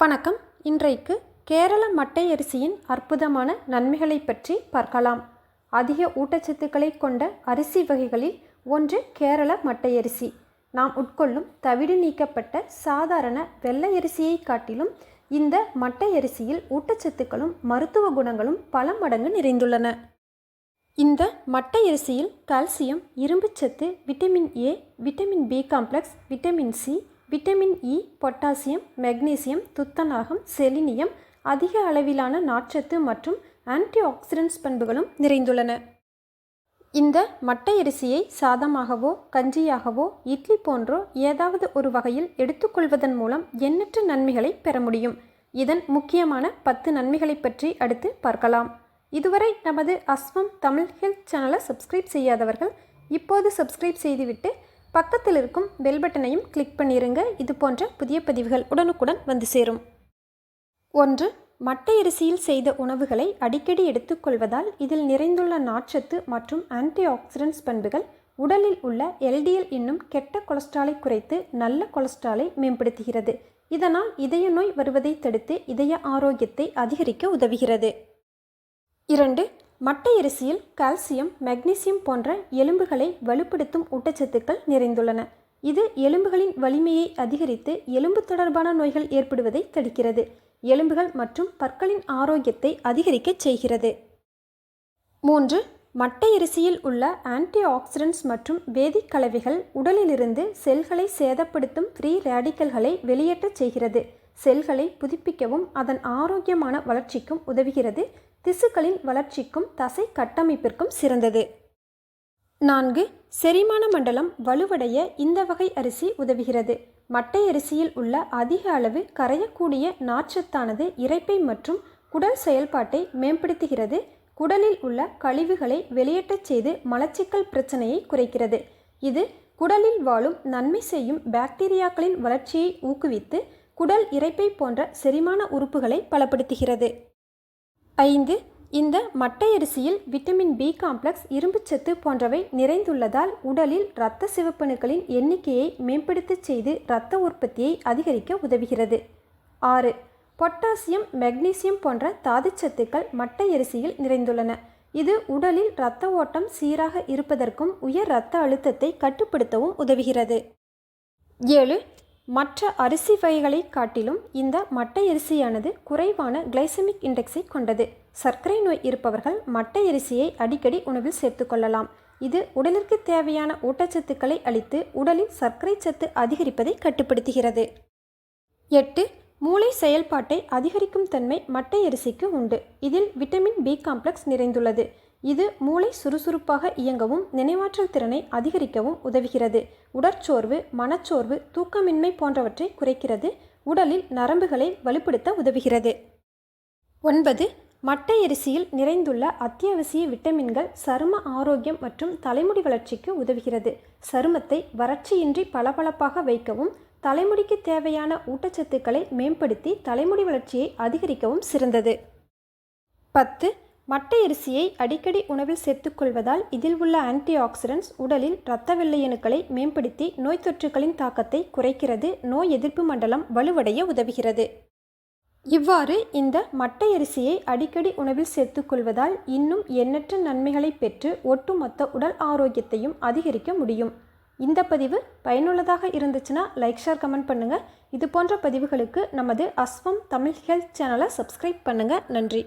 வணக்கம். இன்றைக்கு கேரள மட்டை அரிசியின் அற்புதமான நன்மைகளை பற்றி பார்க்கலாம். அதிக ஊட்டச்சத்துக்களை கொண்ட அரிசி வகைகளில் ஒன்று கேரள மட்டை அரிசி நாம் உட்கொள்ளும் தவிடு நீக்கப்பட்ட சாதாரண வெள்ளை அரிசியை காட்டிலும் இந்த மட்டை அரிசியில் ஊட்டச்சத்துக்களும் மருத்துவ குணங்களும் பல மடங்கு நிறைந்துள்ளன. இந்த மட்டை அரிசியில் கால்சியம் இரும்புச்சத்து vitamin A vitamin B complex vitamin C vitamin E potassium magnesium துத்தநாகம் செலினியம் அதிக அளவிலான நார்ச்சத்து மற்றும் ஆன்டி ஆக்சிடென்ட்ஸ் பண்புகளும் நிறைந்துள்ளன. இந்த மட்டை அரிசியை சாதமாகவோ கஞ்சியாகவோ இட்லி போன்றோ ஏதாவது ஒரு வகையில் எடுத்துக்கொள்வதன் மூலம் எண்ணற்ற நன்மைகளை பெற முடியும். இதன் முக்கியமான பத்து நன்மைகளை பற்றி அடுத்து பார்க்கலாம். இதுவரை நமது அஸ்வம் தமிழ் ஹெல்த் சேனலை சப்ஸ்கிரைப் செய்யாதவர்கள் இப்போது சப்ஸ்கிரைப் செய்துவிட்டு பக்கத்தில் இருக்கும் பெல் பட்டனையும் கிளிக் பண்ணிருங்க. இது போன்ற புதிய பதிவுகள் உடனுக்குடன் வந்து சேரும். ஒன்று மட்டை அரிசியில் செய்த உணவுகளை அடிக்கடி எடுத்துக்கொள்வதால் இதில் நிறைந்துள்ள நார்ச்சத்து மற்றும் ஆன்டி ஆக்சிடென்ட்ஸ் பண்புகள் உடலில் உள்ள எல்டிஎல் என்னும் கெட்ட கொலஸ்ட்ராலை குறைத்து நல்ல கொலஸ்ட்ராலை மேம்படுத்துகிறது. இதனால் இதய நோய் வருவதை தடுத்து இதய ஆரோக்கியத்தை அதிகரிக்க உதவுகிறது. இரண்டு மட்டை அரிசியில் கால்சியம் மெக்னீசியம் போன்ற எலும்புகளை வலுப்படுத்தும் ஊட்டச்சத்துக்கள் நிறைந்துள்ளன. இது எலும்புகளின் வலிமையை அதிகரித்து எலும்பு தொடர்பான நோய்கள் ஏற்படுவதை தடுக்கிறது. எலும்புகள் மற்றும் பற்களின் ஆரோக்கியத்தை அதிகரிக்கச் செய்கிறது. மூன்று மட்டை அரிசியில் உள்ள ஆன்டி ஆக்சிடென்ட்ஸ் மற்றும் வேதிக் கலவைகள் உடலிலிருந்து செல்களை சேதப்படுத்தும் ஃப்ரீ ரேடிக்கல்களை வெளியேற்றச் செய்கிறது. செல்களை புதுப்பிக்கவும் அதன் ஆரோக்கியமான வளர்ச்சிக்கும் உதவுகிறது. திசுக்களின் வளர்ச்சிக்கும் தசை கட்டமைப்பிற்கும் சிறந்தது. நான்கு செரிமான மண்டலம் வலுவடைய இந்த வகை அரிசி உதவுகிறது. மட்டை அரிசியில் உள்ள அதிக அளவு கரையக்கூடிய நார்ச்சத்தானது இரைப்பை மற்றும் குடல் செயல்பாட்டை மேம்படுத்துகிறது. குடலில் உள்ள கழிவுகளை வெளியேற்றச் செய்து மலச்சிக்கல் பிரச்சனையை குறைக்கிறது. இது குடலில் வாழும் நன்மை செய்யும் பாக்டீரியாக்களின் வளர்ச்சியை ஊக்குவித்து குடல் இறைப்பை போன்ற செரிமான உறுப்புகளை பலப்படுத்துகிறது. ஐந்து. இந்த மட்டை அரிசியில் விட்டமின் பி காம்ப்ளெக்ஸ் இரும்புச்சத்து போன்றவை நிறைந்துள்ளதால் உடலில் இரத்த சிவப்பணுக்களின் எண்ணிக்கையை மேம்படுத்தச் செய்து இரத்த உற்பத்தியை அதிகரிக்க உதவுகிறது. ஆறு. பொட்டாசியம் மெக்னீசியம் போன்ற தாதுச்சத்துக்கள் மட்டை அரிசியில் நிறைந்துள்ளன. இது உடலில் இரத்த ஓட்டம் சீராக இருப்பதற்கும் உயர் இரத்த அழுத்தத்தை கட்டுப்படுத்தவும் உதவுகிறது. ஏழு. மற்ற அரிசி வகைகளை காட்டிலும் இந்த மட்டை அரிசியானது குறைவான கிளைசமிக் இண்டெக்ஸை கொண்டது. சர்க்கரை நோய் இருப்பவர்கள் மட்டை அரிசியை அடிக்கடி உணவில் சேர்த்துக்கொள்ளலாம் இது உடலிற்கு தேவையான ஊட்டச்சத்துக்களை அளித்து உடலில் சர்க்கரை சத்து அதிகரிப்பதை கட்டுப்படுத்துகிறது. எட்டு. மூளை செயல்பாட்டை அதிகரிக்கும் தன்மை மட்டை அரிசிக்கு உண்டு. இதில் விட்டமின் பி காம்ப்ளெக்ஸ் நிறைந்துள்ளது. இது மூளை சுறுசுறுப்பாக இயங்கவும் நினைவாற்றல் திறனை அதிகரிக்கவும் உதவுகிறது. உடற்சோர்வு மனச்சோர்வு தூக்கமின்மை போன்றவற்றை குறைக்கிறது. உடலில் நரம்புகளை வலுப்படுத்த உதவுகிறது. ஒன்பது மட்டை அரிசியில் நிறைந்துள்ள அத்தியாவசிய விட்டமின்கள் சரும ஆரோக்கியம் மற்றும் தலைமுடி வளர்ச்சிக்கு உதவுகிறது. சருமத்தை வறட்சியின்றி பளபளப்பாக வைக்கவும் தலைமுடிக்கு தேவையான ஊட்டச்சத்துக்களை மேம்படுத்தி தலைமுடி வளர்ச்சியை அதிகரிக்கவும் சிறந்தது. பத்து மட்டை அரிசியை அடிக்கடி உணவில் சேர்த்துக்கொள்வதால் இதில் உள்ள ஆன்டி ஆக்சிடென்ட்ஸ் உடலில் இரத்த வெள்ளையணுக்களை மேம்படுத்தி நோய் தொற்றுகளின் தாக்கத்தை குறைக்கிறது நோய் எதிர்ப்பு மண்டலம் வலுவடைய உதவுகிறது. இவ்வாறு இந்த மட்டை அரிசியை அடிக்கடி உணவில் சேர்த்துக்கொள்வதால் இன்னும் எண்ணற்ற நன்மைகளை பெற்று ஒட்டுமொத்த உடல் ஆரோக்கியத்தையும் அதிகரிக்க முடியும். இந்த பதிவு பயனுள்ளதாக இருந்துச்சுன்னா லைக் ஷேர் கமெண்ட் பண்ணுங்கள் இது போன்ற பதிவுகளுக்கு நமது அஸ்வம் தமிழ் ஹெல்த் சேனலை சப்ஸ்கிரைப் பண்ணுங்கள் நன்றி.